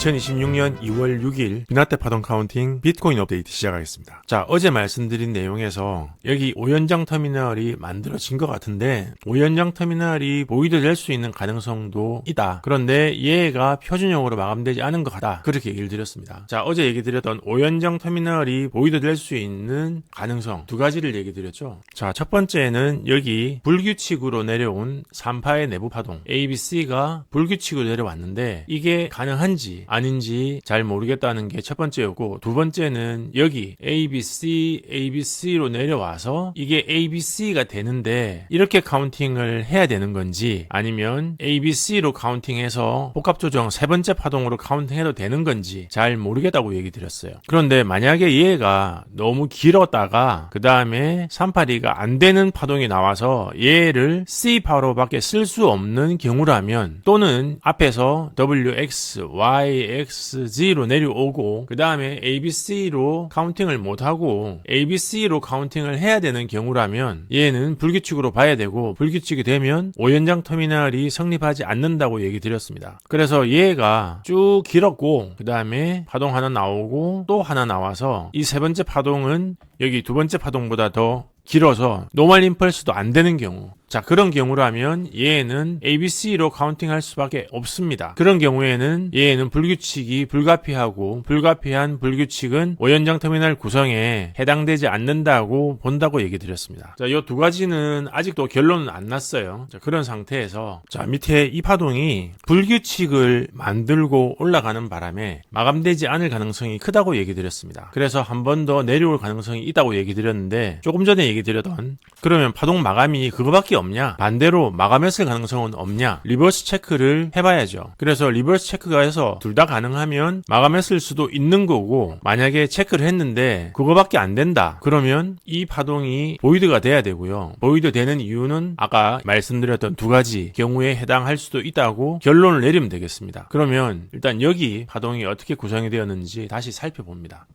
2026년 2월 6일 비나테 파동 카운팅 비트코인 업데이트 시작하겠습니다. 자, 어제 말씀드린 내용에서 여기 오연장 터미널이 만들어진 것 같은데 오연장 터미널이 보이드 될 수 있는 가능성도 있다. 그런데 얘가 표준형으로 마감되지 않은 것 같다. 그렇게 얘기를 드렸습니다. 자, 어제 얘기 드렸던 오연장 터미널이 보이드 될 수 있는 가능성 두 가지를 얘기 드렸죠. 자, 첫 번째는 여기 불규칙으로 내려온 3파의 내부 파동 ABC가 불규칙으로 내려왔는데 이게 가능한지 아닌지 잘 모르겠다는 게 첫 번째였고 두 번째는 여기 ABC, ABC로 내려와서 이게 ABC가 되는데 이렇게 카운팅을 해야 되는 건지 아니면 ABC로 카운팅해서 복합 조정 세 번째 파동으로 카운팅해도 되는 건지 잘 모르겠다고 얘기 드렸어요. 그런데 만약에 얘가 너무 길었다가 그 다음에 382가 안 되는 파동이 나와서 얘를 C파로밖에 쓸 수 없는 경우라면 또는 앞에서 WX, YXZ로 내려오고 그 다음에 ABC로 카운팅을 못하고 ABC로 카운팅을 해야 되는 경우라면 얘는 불규칙으로 봐야 되고 불규칙이 되면 오연장 터미널이 성립하지 않는다고 얘기 드렸습니다. 그래서 얘가 쭉 길었고 그 다음에 파동 하나 나오고 또 하나 나와서 이 세 번째 파동은 여기 두 번째 파동보다 더 길어서 노멀 임펄스도 안 되는 경우 자 그런 경우라면 얘는 ABC로 카운팅할 수밖에 없습니다. 그런 경우에는 얘는 불규칙이 불가피하고 불가피한 불규칙은 오연장 터미널 구성에 해당되지 않는다고 본다고 얘기 드렸습니다. 자, 이 두 가지는 아직도 결론은 안 났어요. 자, 그런 상태에서 자 밑에 이 파동이 불규칙을 만들고 올라가는 바람에 마감되지 않을 가능성이 크다고 얘기 드렸습니다. 그래서 한 번 더 내려올 가능성이 있다고 얘기 드렸는데 조금 전에 얘기 드렸던 그러면 파동 마감이 그거밖에 없냐? 반대로 마감했을 가능성은 없냐? 리버스 체크를 해봐야죠. 그래서 리버스 체크가 해서 둘 다 가능하면 마감했을 수도 있는 거고 만약에 체크를 했는데 그거밖에 안 된다. 그러면 이 파동이 보이드가 돼야 되고요. 보이드 되는 이유는 아까 말씀드렸던 두 가지 경우에 해당할 수도 있다고 결론을 내리면 되겠습니다. 그러면 일단 여기 파동이 어떻게 구성이 되었는지 다시 살펴봅니다.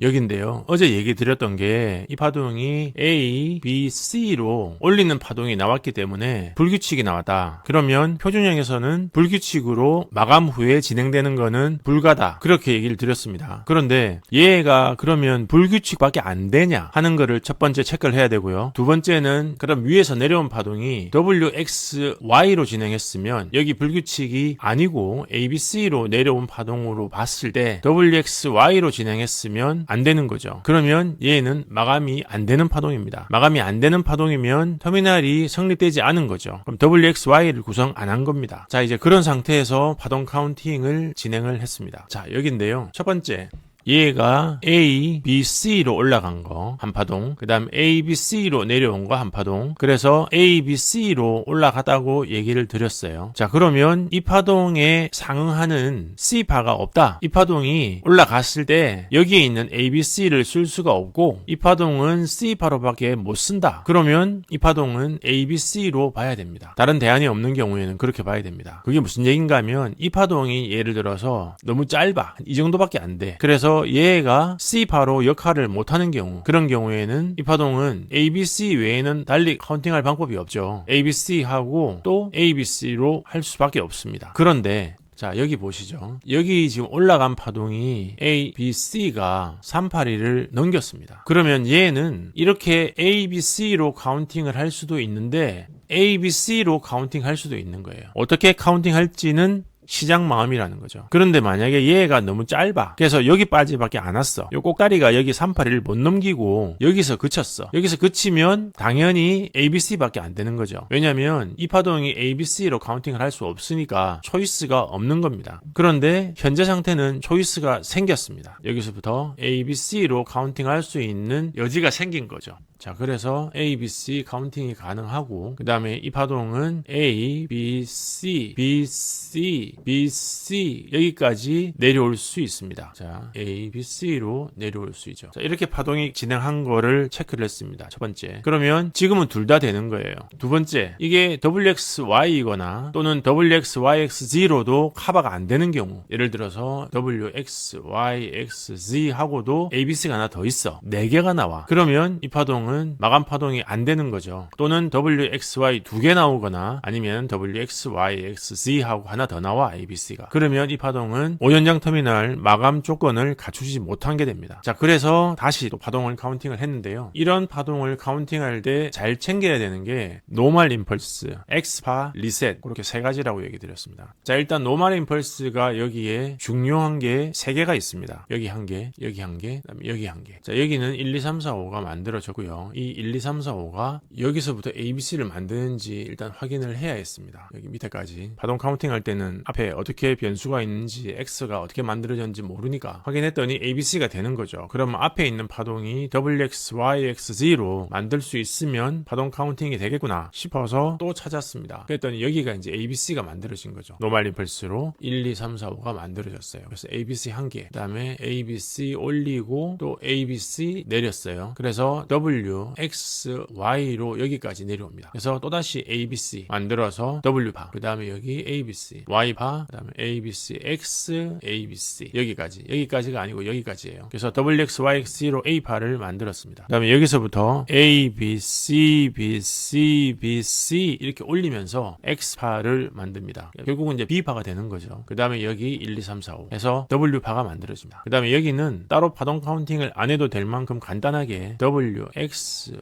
여긴데요. 어제 얘기 드렸던 게 이 파동이 A, B, C로 올리는 파동이 나왔기 때문에 불규칙이 나왔다. 그러면 표준형에서는 불규칙으로 마감 후에 진행되는 거는 불가다. 그렇게 얘기를 드렸습니다. 그런데 얘가 그러면 불규칙밖에 안 되냐 하는 거를 첫 번째 체크를 해야 되고요. 두 번째는 그럼 위에서 내려온 파동이 WXY로 진행했으면 여기 불규칙이 아니고 ABC로 내려온 파동으로 봤을 때 WXY로 진행했으면 안 되는 거죠. 그러면 얘는 마감이 안 되는 파동입니다. 마감이 안 되는 파동이면 터미널이 성립되지 않은 거죠. 그럼 WXY를 구성 안 한 겁니다. 자, 이제 그런 상태에서 파동 카운팅을 진행을 했습니다. 자, 여기인데요. 첫 번째. 얘가 A, B, C로 올라간 거 한 파동, 그 다음 A, B, C로 내려온 거 한 파동. 그래서 A, B, C로 올라가다고 얘기를 드렸어요. 자, 그러면 이 파동에 상응하는 C파가 없다. 이 파동이 올라갔을 때 여기에 있는 A, B, C를 쓸 수가 없고 이 파동은 C파로 밖에 못 쓴다. 그러면 이 파동은 A, B, C로 봐야 됩니다. 다른 대안이 없는 경우에는 그렇게 봐야 됩니다. 그게 무슨 얘기인가 하면 이 파동이 예를 들어서 너무 짧아. 이 정도밖에 안 돼. 그래서 얘가 C파로 역할을 못하는 경우 그런 경우에는 이 파동은 ABC 외에는 달리 카운팅할 방법이 없죠. ABC하고 또 ABC로 할 수밖에 없습니다. 그런데 자, 여기 보시죠. 여기 지금 올라간 파동이 A, B, C가 382를 넘겼습니다. 그러면 얘는 이렇게 A, B, C로 카운팅을 할 수도 있는데 A, B, C로 카운팅 할 수도 있는 거예요. 어떻게 카운팅 할지는 시장 마음이라는 거죠. 그런데 만약에 얘가 너무 짧아. 그래서 여기 빠지밖에 안 왔어. 요 꼭다리가 여기 381을 못 넘기고 여기서 그쳤어. 여기서 그치면 당연히 ABC밖에 안 되는 거죠. 왜냐면 이 파동이 ABC로 카운팅을 할 수 없으니까 초이스가 없는 겁니다. 그런데 현재 상태는 초이스가 생겼습니다. 여기서부터 ABC로 카운팅할 수 있는 여지가 생긴 거죠. 자, 그래서 A, B, C 카운팅이 가능하고, 그 다음에 이 파동은 A, B, C, B, C, B, C, 여기까지 내려올 수 있습니다. 자, A, B, C로 내려올 수 있죠. 자, 이렇게 파동이 진행한 거를 체크를 했습니다. 첫 번째. 그러면 지금은 둘 다 되는 거예요. 두 번째, 이게 WXY이거나 또는 WXYX0도 커버가 안 되는 경우, 예를 들어서 WXYXZ 하고도 ABC가 하나 더 있어. 네 개가 나와. 그러면 이 파동은 파동은 마감 파동이 안 되는 거죠. 또는 WXY 두 개 나오거나 아니면 WXY, XZ 하고 하나 더 나와 ABC가. 그러면 이 파동은 5연장 터미널 마감 조건을 갖추지 못한 게 됩니다. 자, 그래서 다시 또 파동을 카운팅을 했는데요. 이런 파동을 카운팅할 때 잘 챙겨야 되는 게 노멀 임펄스, 엑스파, 리셋 그렇게 세 가지라고 얘기 드렸습니다. 자, 일단 노멀 임펄스가 여기에 중요한 게 세 개가 있습니다. 여기 한 개, 여기 한 개, 여기 한 개. 자, 여기는 1, 2, 3, 4, 5가 만들어졌고요. 이 1, 2, 3, 4, 5가 여기서부터 ABC를 만드는지 일단 확인을 해야 했습니다. 여기 밑에까지. 파동 카운팅 할 때는 앞에 어떻게 변수가 있는지 X가 어떻게 만들어졌는지 모르니까 확인했더니 ABC가 되는 거죠. 그러면 앞에 있는 파동이 WXYXZ로 만들 수 있으면 파동 카운팅이 되겠구나 싶어서 또 찾았습니다. 그랬더니 여기가 이제 ABC가 만들어진 거죠. 노말 임펄스로 1, 2, 3, 4, 5가 만들어졌어요. 그래서 ABC 한 개, 그다음에 ABC 올리고 또 ABC 내렸어요. 그래서 W, X, Y로 여기까지 내려옵니다. 그래서 또다시 ABC 만들어서 W 바, 그다음에 여기 ABC, Y 바, 그다음에 ABC, X, ABC 여기까지 여기까지가 아니고 여기까지예요. 그래서 WXYX로 A 파를 만들었습니다. 그 다음에 여기서부터 A, B, C, B, C, B, C 이렇게 올리면서 X파를 만듭니다. 결국은 이제 B파가 되는 거죠. 그 다음에 여기 1, 2, 3, 4, 5 해서 W파가 만들어집니다. 그 다음에 여기는 따로 파동 카운팅을 안 해도 될 만큼 간단하게 W, X,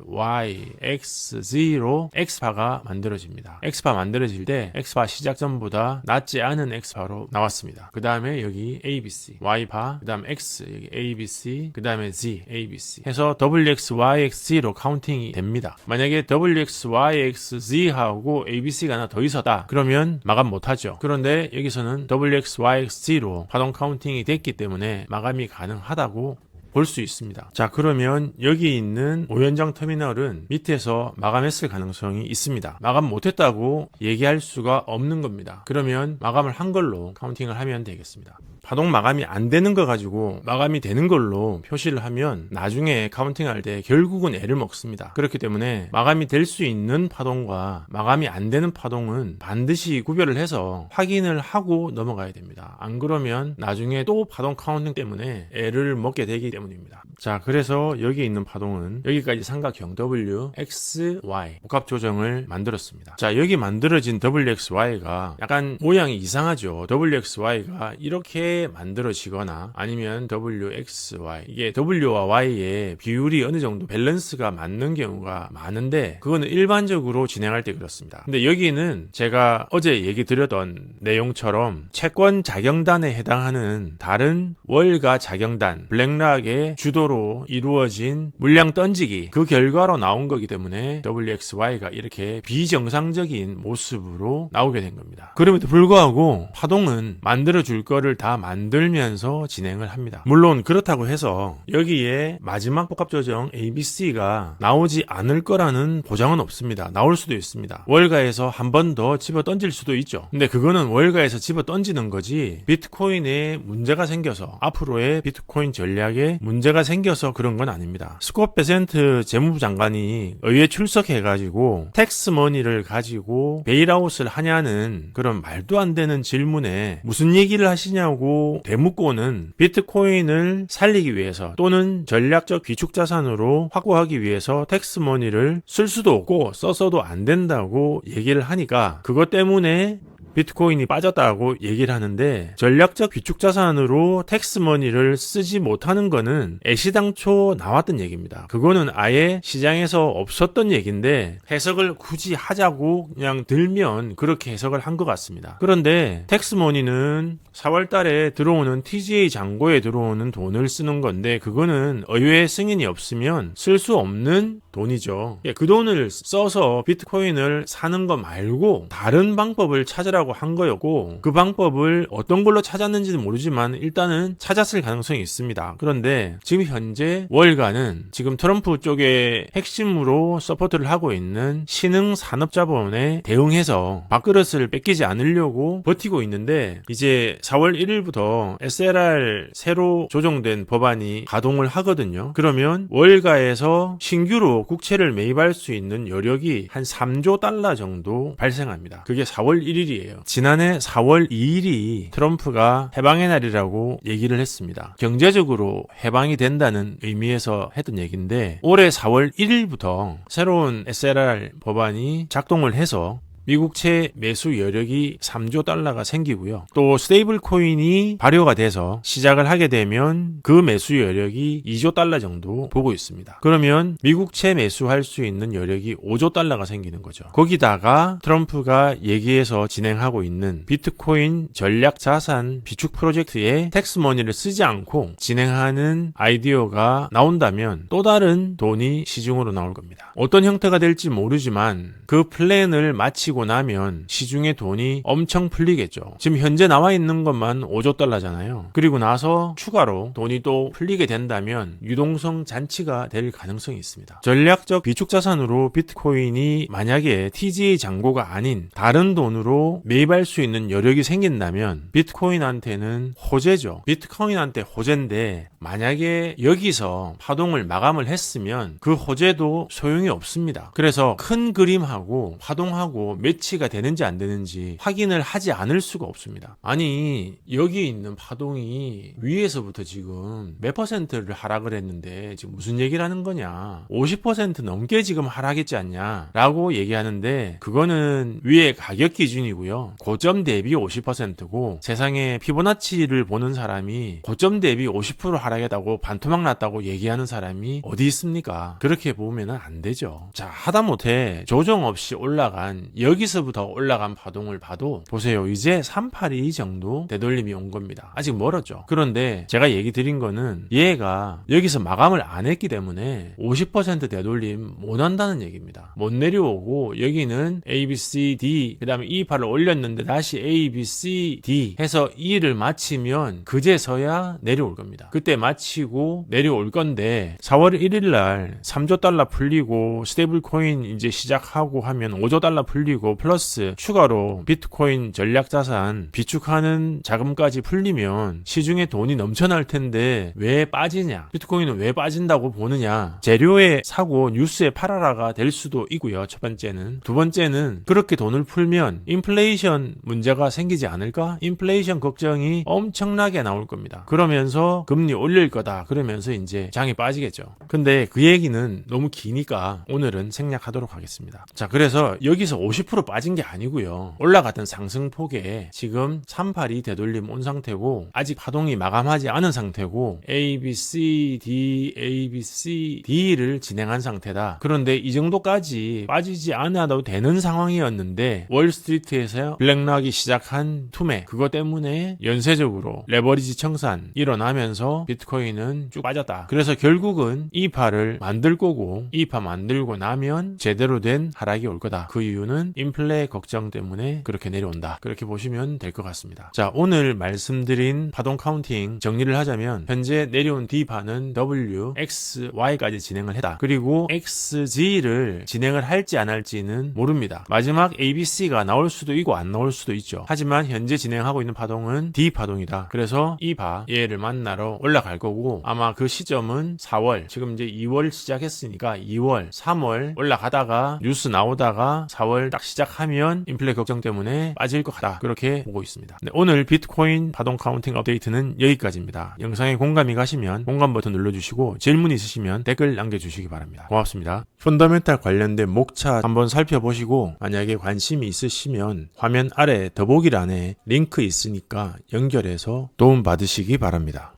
Y, X, Z로 X파가 만들어집니다. X파 만들어질 때 X파 시작점보다 낮지 않은 X파로 나왔습니다. 그 다음에 여기 ABC, Y파, 그 다음 X, 여기 ABC, 그 다음에 Z, ABC 해서 WX, YXZ로 카운팅이 됩니다. 만약에 WX, YXZ하고 ABC가 하나 더 있었다. 그러면 마감 못하죠. 그런데 여기서는 WX, YXZ로 파동 카운팅이 됐기 때문에 마감이 가능하다고 볼 수 있습니다. 자, 그러면 여기 있는 오연장 터미널은 밑에서 마감했을 가능성이 있습니다. 마감 못했다고 얘기할 수가 없는 겁니다. 그러면 마감을 한 걸로 카운팅을 하면 되겠습니다. 파동 마감이 안 되는 거 가지고 마감이 되는 걸로 표시를 하면 나중에 카운팅할 때 결국은 애를 먹습니다. 그렇기 때문에 마감이 될 수 있는 파동과 마감이 안 되는 파동은 반드시 구별을 해서 확인을 하고 넘어가야 됩니다. 안 그러면 나중에 또 파동 카운팅 때문에 애를 먹게 되기 때문입니다. 자, 그래서 여기 있는 파동은 여기까지 삼각형 W, X, Y 복합 조정을 만들었습니다. 자, 여기 만들어진 WXY가 약간 모양이 이상하죠. WXY가 이렇게 만들어지거나 아니면 WXY 이게 W와 Y의 비율이 어느 정도 밸런스가 맞는 경우가 많은데 그거는 일반적으로 진행할 때 그렇습니다. 근데 여기는 제가 어제 얘기 드렸던 내용처럼 채권 자경단에 해당하는 다른 월가 자경단 블랙락의 주도로 이루어진 물량 던지기 그 결과로 나온 거기 때문에 WXY가 이렇게 비정상적인 모습으로 나오게 된 겁니다. 그럼에도 불구하고 파동은 만들어 줄 거를 다 만들면서 진행을 합니다. 물론 그렇다고 해서 여기에 마지막 복합 조정 ABC가 나오지 않을 거라는 보장은 없습니다. 나올 수도 있습니다. 월가에서 한 번 더 집어 던질 수도 있죠. 근데 그거는 월가에서 집어 던지는 거지 비트코인에 문제가 생겨서 앞으로의 비트코인 전략에 문제가 생겨서 그런 건 아닙니다. 스콧 베센트 재무부 장관이 의회 출석해가지고 텍스머니를 가지고 베일아웃을 하냐는 그런 말도 안 되는 질문에 무슨 얘기를 하시냐고 대묻고는 비트코인을 살리기 위해서 또는 전략적 귀축 자산으로 확보하기 위해서 텍스머니를 쓸 수도 없고 써서도 안 된다고 얘기를 하니까 그것 때문에 비트코인이 빠졌다고 얘기를 하는데 전략적 귀축 자산으로 텍스머니를 쓰지 못하는 거는 애시당초 나왔던 얘기입니다. 그거는 아예 시장에서 없었던 얘기인데 해석을 굳이 하자고 그냥 들면 그렇게 해석을 한 것 같습니다. 그런데 텍스머니는 4월 달에 들어오는 TGA 잔고에 들어오는 돈을 쓰는 건데 그거는 의회 승인이 없으면 쓸 수 없는 돈이죠. 예, 그 돈을 써서 비트코인을 사는 거 말고 다른 방법을 찾으라고 한 거였고 그 방법을 어떤 걸로 찾았는지는 모르지만 일단은 찾았을 가능성이 있습니다. 그런데 지금 현재 월가는 지금 트럼프 쪽의 핵심으로 서포트를 하고 있는 신흥 산업자본에 대응해서 밥그릇을 뺏기지 않으려고 버티고 있는데 이제 4월 1일부터 SLR 새로 조정된 법안이 가동을 하거든요. 그러면 월가에서 신규로 국채를 매입할 수 있는 여력이 한 3조 달러 정도 발생합니다. 그게 4월 1일이에요. 있어요. 지난해 4월 2일이 트럼프가 해방의 날이라고 얘기를 했습니다. 경제적으로 해방이 된다는 의미에서 했던 얘기인데 올해 4월 1일부터 새로운 SLR 법안이 작동을 해서 미국채 매수 여력이 3조 달러가 생기고요. 또 스테이블 코인이 발효가 돼서 시작을 하게 되면 그 매수 여력이 2조 달러 정도 보고 있습니다. 그러면 미국채 매수할 수 있는 여력이 5조 달러가 생기는 거죠. 거기다가 트럼프가 얘기해서 진행하고 있는 비트코인 전략 자산 비축 프로젝트에 텍스 머니를 쓰지 않고 진행하는 아이디어가 나온다면 또 다른 돈이 시중으로 나올 겁니다. 어떤 형태가 될지 모르지만 그 플랜을 마치고 나면 시중에 돈이 엄청 풀리겠죠. 지금 현재 나와 있는 것만 5조 달러잖아요. 그리고 나서 추가로 돈이 또 풀리게 된다면 유동성 잔치가 될 가능성이 있습니다. 전략적 비축 자산으로 비트코인이 만약에 TGA 잔고가 아닌 다른 돈으로 매입할 수 있는 여력이 생긴다면 비트코인한테는 호재죠. 비트코인한테 호재인데 만약에 여기서 파동을 마감을 했으면 그 호재도 소용이 없습니다. 그래서 큰 그림하고 파동하고 매치가 되는지 안 되는지 확인을 하지 않을 수가 없습니다. 아니 여기 있는 파동이 위에서부터 지금 몇 퍼센트를 하락을 했는데 지금 무슨 얘기를 하는 거냐? 50% 넘게 지금 하락했지 않냐? 라고 얘기하는데 그거는 위에 가격 기준이고요. 고점 대비 50%고 세상에 피보나치를 보는 사람이 고점 대비 50% 하락했다고 반토막 났다고 얘기하는 사람이 어디 있습니까? 그렇게 보면 안 되죠. 자 하다못해 조정 없이 올라간 여기 서부터 올라간 파동을 봐도 보세요. 이제 382 정도 되돌림이 온 겁니다. 아직 멀었죠. 그런데 제가 얘기 드린 거는 얘가 여기서 마감을 안 했기 때문에 50% 되돌림 못 한다는 얘기입니다. 못 내려오고 여기는 A, B, C, D 그 다음에 E 팔을 올렸는데 다시 A, B, C, D 해서 E를 마치면 그제서야 내려올 겁니다. 그때 마치고 내려올 건데 4월 1일 날 3조 달러 풀리고 스테이블 코인 이제 시작하고 하면 5조 달러 풀리고 플러스 추가로 비트코인 전략 자산 비축하는 자금까지 풀리면 시중에 돈이 넘쳐날 텐데 왜 빠지냐? 비트코인은 왜 빠진다고 보느냐? 재료에 사고 뉴스에 팔아라가 될 수도 있고요. 첫 번째는 두 번째는 그렇게 돈을 풀면 인플레이션 문제가 생기지 않을까? 인플레이션 걱정이 엄청나게 나올 겁니다. 그러면서 금리 올릴 거다. 그러면서 이제 장이 빠지겠죠. 근데 그 얘기는 너무 기니까 오늘은 생략하도록 하겠습니다. 자, 그래서 여기서 50% 빠진 게 아니고요. 올라갔던 상승폭에 지금 382 되돌림 온 상태고 아직 파동이 마감하지 않은 상태고 A, B, C, D, A, B, C, D를 진행한 상태다. 그런데 이 정도까지 빠지지 않아도 되는 상황이었는데 월스트리트에서 블랙락이 시작한 투매 그거 때문에 연쇄적으로 레버리지 청산 일어나면서 비트코인은 쭉 빠졌다. 그래서 결국은 이파를 만들 거고 이파 만들고 나면 제대로 된 하락이 올 거다. 그 이유는 인플레 걱정 때문에 그렇게 내려온다. 그렇게 보시면 될 것 같습니다. 자, 오늘 말씀드린 파동 카운팅 정리를 하자면 현재 내려온 D파는 W, X, Y까지 진행을 했다. 그리고 XG를 진행을 할지 안 할지는 모릅니다. 마지막 ABC가 나올 수도 있고 안 나올 수도 있죠. 하지만 현재 진행하고 있는 파동은 D 파동이다. 그래서 이파 얘를 만나러 올라갈 거고 아마 그 시점은 4월 지금 이제 2월 시작했으니까 2월, 3월 올라가다가 뉴스 나오다가 4월 딱 시작하면 인플레 걱정 때문에 빠질 것 같다. 그렇게 보고 있습니다. 네, 오늘 비트코인 파동 카운팅 업데이트는 여기까지입니다. 영상에 공감이 가시면 공감 버튼 눌러주시고 질문 있으시면 댓글 남겨주시기 바랍니다. 고맙습니다. 펀더멘탈 관련된 목차 한번 살펴보시고 만약에 관심이 있으시면 화면 아래 더보기란에 링크 있으니까 연결해서 도움 받으시기 바랍니다.